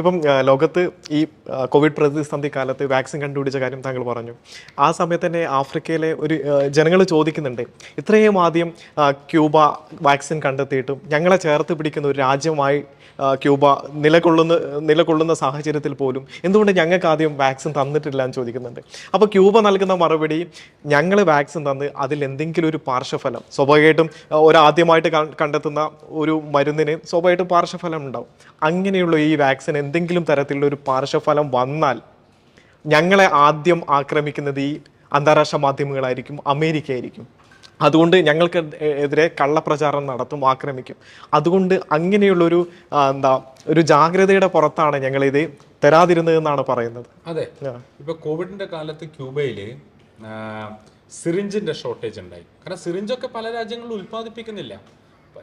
ഇപ്പം ലോകത്ത് ഈ കോവിഡ് പ്രതിസന്ധി കാലത്ത് വാക്സിൻ കണ്ടുപിടിച്ച കാര്യം താങ്കൾ പറഞ്ഞു. ആ സമയത്ത് തന്നെ ആഫ്രിക്കയിലെ ഒരു ജനങ്ങൾ ചോദിക്കുന്നുണ്ട് ഇത്രയും ആദ്യം ക്യൂബ വാക്സിൻ കണ്ടെത്തിയിട്ടും ഞങ്ങളെ ചേർത്ത് പിടിക്കുന്ന ഒരു രാജ്യമായി ക്യൂബ നിലകൊള്ളുന്ന നിലകൊള്ളുന്ന സാഹചര്യത്തിൽ പോലും എന്തുകൊണ്ട് ഞങ്ങൾക്ക് ആദ്യം വാക്സിൻ തന്നിട്ടില്ല എന്ന് ചോദിക്കുന്നുണ്ട്. അപ്പോൾ ക്യൂബ നൽകുന്ന മറുപടി ഞങ്ങൾ വാക്സിൻ തന്ന് അതിൽ എന്തെങ്കിലും ഒരു പാർശ്വഫലം സ്വാഭാവികമായിട്ടും ഒരാദ്യമായിട്ട് കണ്ടെത്തുന്ന ഒരു മരുന്നിന് സ്വാഭാവികമായിട്ടും പാർശ്വഫലം ഉണ്ടാവും. അങ്ങനെയുള്ള ഈ വാക്സിൻ എന്തെങ്കിലും തരത്തിലുള്ള ഒരു പാർശ്വഫലം വന്നാൽ ഞങ്ങളെ ആദ്യം ആക്രമിക്കുന്നത് ഈ അന്താരാഷ്ട്ര മാധ്യമങ്ങളായിരിക്കും അമേരിക്ക ആയിരിക്കും അതുകൊണ്ട് ഞങ്ങൾക്ക് എതിരെ കള്ളപ്രചാരണം നടത്തും ആക്രമിക്കും. അതുകൊണ്ട് അങ്ങനെയുള്ളൊരു എന്താ ഒരു ജാഗ്രതയുടെ പുറത്താണ് ഞങ്ങളിത് തരാതിരുന്നതെന്നാണ് പറയുന്നത്. അതെ. ഇപ്പൊ കോവിഡിന്റെ കാലത്ത് ക്യൂബയിൽ സിറിഞ്ചിന്റെ ഷോർട്ടേജ് ഉണ്ടായി. കാരണം സിറിഞ്ചൊക്കെ പല രാജ്യങ്ങളും ഉൽപ്പാദിപ്പിക്കുന്നില്ല.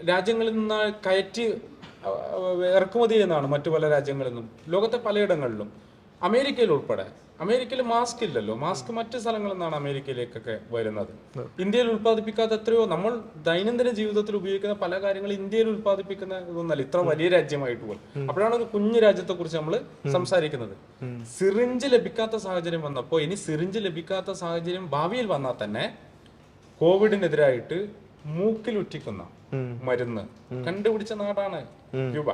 രാജ്യങ്ങളിൽ നിന്ന് കയറ്റി ഇറക്കുമതി ചെയ്യുന്നതാണ് മറ്റു പല രാജ്യങ്ങളിൽ നിന്നും ലോകത്തെ പലയിടങ്ങളിലും. അമേരിക്കയിൽ ഉൾപ്പെടെ. അമേരിക്കയിൽ മാസ്ക് ഇല്ലല്ലോ. മാസ്ക് മറ്റു സ്ഥലങ്ങളിൽ നിന്നാണ് അമേരിക്കയിലേക്കൊക്കെ വരുന്നത്. ഇന്ത്യയിൽ ഉൽപ്പാദിപ്പിക്കാത്ത എത്രയോ നമ്മൾ ദൈനംദിന ജീവിതത്തിൽ ഉപയോഗിക്കുന്ന പല കാര്യങ്ങളും ഇന്ത്യയിൽ ഉൽപ്പാദിപ്പിക്കുന്ന ഇതൊന്നല്ല. ഇത്ര വലിയ രാജ്യമായിട്ട് പോലും. അപ്പോഴാണ് ഒരു കുഞ്ഞു രാജ്യത്തെ കുറിച്ച് നമ്മൾ സംസാരിക്കുന്നത്. സിറിഞ്ച് ലഭിക്കാത്ത സാഹചര്യം വന്നപ്പോൾ ഇനി സിറിഞ്ച് ലഭിക്കാത്ത സാഹചര്യം ഭാവിയിൽ വന്നാൽ തന്നെ കോവിഡിനെതിരായിട്ട് മൂക്കിലുറ്റിക്കുന്ന മരുന്ന്. കണ്ടുപിടിച്ച നാടാണ് ക്യൂബ.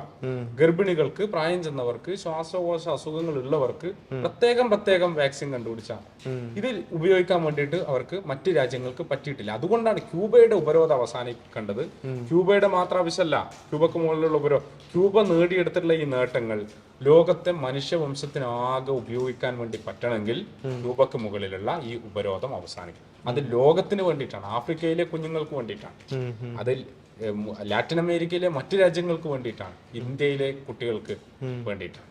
ഗർഭിണികൾക്ക് പ്രായം ചെന്നവർക്ക് ശ്വാസകോശ അസുഖങ്ങൾ ഉള്ളവർക്ക് പ്രത്യേകം പ്രത്യേകം വാക്സിൻ കണ്ടുപിടിച്ചാണ്. ഇത് ഉപയോഗിക്കാൻ വേണ്ടിയിട്ട് അവർക്ക് മറ്റ് രാജ്യങ്ങൾക്ക് പറ്റിയിട്ടില്ല. അതുകൊണ്ടാണ് ക്യൂബയുടെ ഉപരോധം അവസാനിക്കേണ്ടത്. ക്യൂബയുടെ മാത്രം ആവശ്യമല്ല. ക്യൂബക്ക് മുകളിലുള്ള ഉപരോധം ക്യൂബ നേടിയെടുത്തിട്ടുള്ള ഈ നേട്ടങ്ങൾ ലോകത്തെ മനുഷ്യവംശത്തിനാകെ ഉപയോഗിക്കാൻ വേണ്ടി പറ്റണമെങ്കിൽ ക്യൂബക്ക് മുകളിലുള്ള ഈ ഉപരോധം അവസാനിക്കും. അത് ലോകത്തിന് വേണ്ടിയിട്ടാണ്. ആഫ്രിക്കയിലെ കുഞ്ഞുങ്ങൾക്ക് വേണ്ടിയിട്ടാണ്. അതിൽ ലാറ്റിൻ അമേരിക്കയിലെ മറ്റു രാജ്യങ്ങൾക്ക് വേണ്ടിയിട്ടാണ്. ഇന്ത്യയിലെ കുട്ടികൾക്ക് വേണ്ടിയിട്ടാണ്.